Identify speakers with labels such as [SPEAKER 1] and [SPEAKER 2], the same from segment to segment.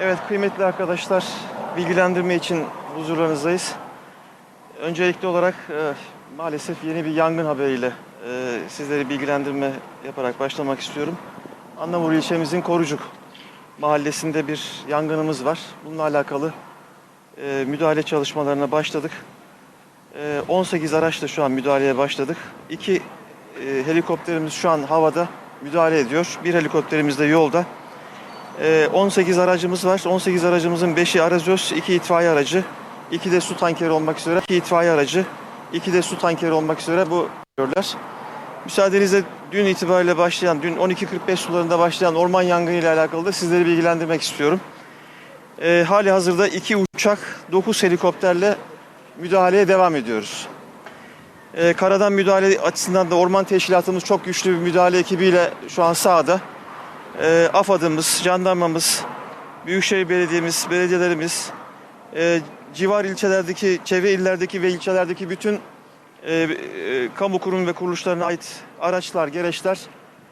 [SPEAKER 1] Evet kıymetli arkadaşlar bilgilendirme için huzurlarınızdayız. Öncelikli olarak e, maalesef yeni bir yangın haberiyle e, sizleri bilgilendirme yaparak başlamak istiyorum. Annavur ilçemizin Korucuk mahallesinde bir yangınımız var. Bununla alakalı e, müdahale çalışmalarına başladık. E, 18 araçla şu an müdahaleye başladık. İki e, helikopterimiz şu an havada müdahale ediyor. Bir helikopterimiz de yolda. Ee, 18 aracımız var. 18 aracımızın 5'i arazöz, 2 itfaiye aracı, 2 de su tankeri olmak üzere, 2 itfaiye aracı, 2 de su tankeri olmak üzere bu görüyorlar. Müsaadenizle dün itibariyle başlayan, dün 12.45 sularında başlayan orman yangını ile alakalı da sizleri bilgilendirmek istiyorum. Ee, hali hazırda 2 uçak, 9 helikopterle müdahaleye devam ediyoruz. Ee, karadan müdahale açısından da orman teşkilatımız çok güçlü bir müdahale ekibiyle şu an sahada. E, AFAD'ımız, jandarmamız, Büyükşehir Belediye'miz, belediyelerimiz, e, civar ilçelerdeki, çevre illerdeki ve ilçelerdeki bütün e, e, kamu kurum ve kuruluşlarına ait araçlar, gereçler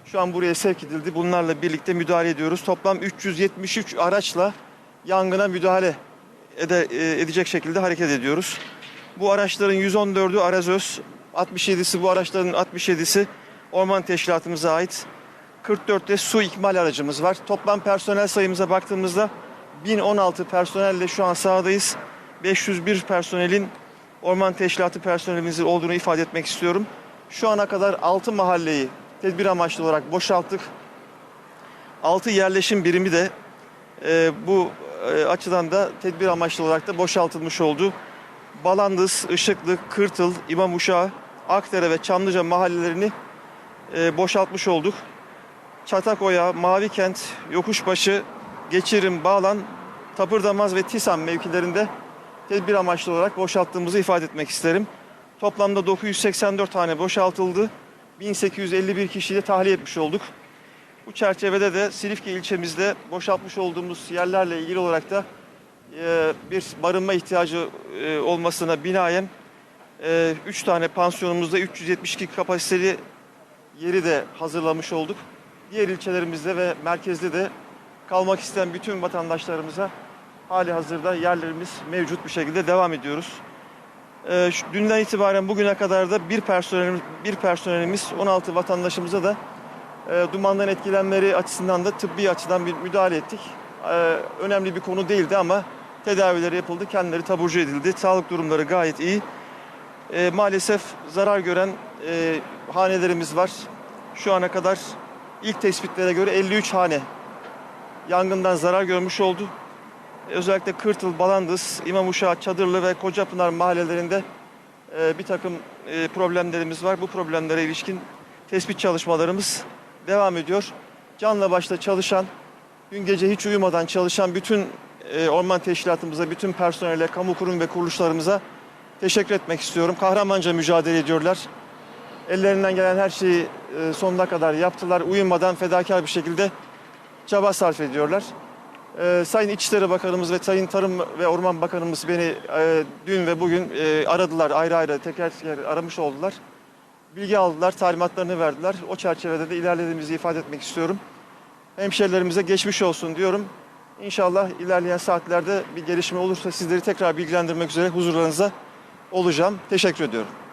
[SPEAKER 1] şu an buraya sevk edildi. Bunlarla birlikte müdahale ediyoruz. Toplam 373 araçla yangına müdahale ede, e, edecek şekilde hareket ediyoruz. Bu araçların 114'ü Arazöz, 67'si bu araçların 67'si orman teşkilatımıza ait. 44 de su ikmal aracımız var. Toplam personel sayımıza baktığımızda 1016 personelle şu an sahadayız. 501 personelin orman teşkilatı personelimizin olduğunu ifade etmek istiyorum. Şu ana kadar 6 mahalleyi tedbir amaçlı olarak boşalttık. 6 yerleşim birimi de e, bu e, açıdan da tedbir amaçlı olarak da boşaltılmış oldu. Balandız, Işıklı, Kırtıl, İmamuşağı, Akdere ve Çamlıca mahallelerini e, boşaltmış olduk. Çatakoya, Mavikent, Yokuşbaşı, Geçirim, Bağlan, Tapırdamaz ve Tisan mevkilerinde tedbir amaçlı olarak boşalttığımızı ifade etmek isterim. Toplamda 984 tane boşaltıldı. 1851 kişiyi de tahliye etmiş olduk. Bu çerçevede de Silifke ilçemizde boşaltmış olduğumuz yerlerle ilgili olarak da e, bir barınma ihtiyacı e, olmasına binaen 3 tane pansiyonumuzda 372 kapasiteli yeri de hazırlamış olduk. Diğer ilçelerimizde ve merkezde de kalmak isteyen bütün vatandaşlarımıza hali hazırda yerlerimiz mevcut bir şekilde devam ediyoruz. Ee, şu- dünden itibaren bugüne kadar da bir personelimiz, bir personelimiz 16 vatandaşımıza da e, dumandan etkilenmeleri açısından da tıbbi açıdan bir müdahale ettik. Ee, önemli bir konu değildi ama tedavileri yapıldı, kendileri taburcu edildi. Sağlık durumları gayet iyi. Ee, maalesef zarar gören e, hanelerimiz var. Şu ana kadar ilk tespitlere göre 53 hane yangından zarar görmüş oldu. Özellikle Kırtıl, Balandız, İmamuşağı, Çadırlı ve Kocapınar mahallelerinde e, bir takım e, problemlerimiz var. Bu problemlere ilişkin tespit çalışmalarımız devam ediyor. Canla başla çalışan, gün gece hiç uyumadan çalışan bütün e, orman teşkilatımıza, bütün personele, kamu kurum ve kuruluşlarımıza teşekkür etmek istiyorum. Kahramanca mücadele ediyorlar. Ellerinden gelen her şeyi e, sonuna kadar yaptılar. Uyumadan fedakar bir şekilde çaba sarf ediyorlar. E, Sayın İçişleri Bakanımız ve Sayın Tarım ve Orman Bakanımız beni e, dün ve bugün e, aradılar. Ayrı ayrı teker teker aramış oldular. Bilgi aldılar, talimatlarını verdiler. O çerçevede de ilerlediğimizi ifade etmek istiyorum. Hemşerilerimize geçmiş olsun diyorum. İnşallah ilerleyen saatlerde bir gelişme olursa sizleri tekrar bilgilendirmek üzere huzurlarınızda olacağım. Teşekkür ediyorum.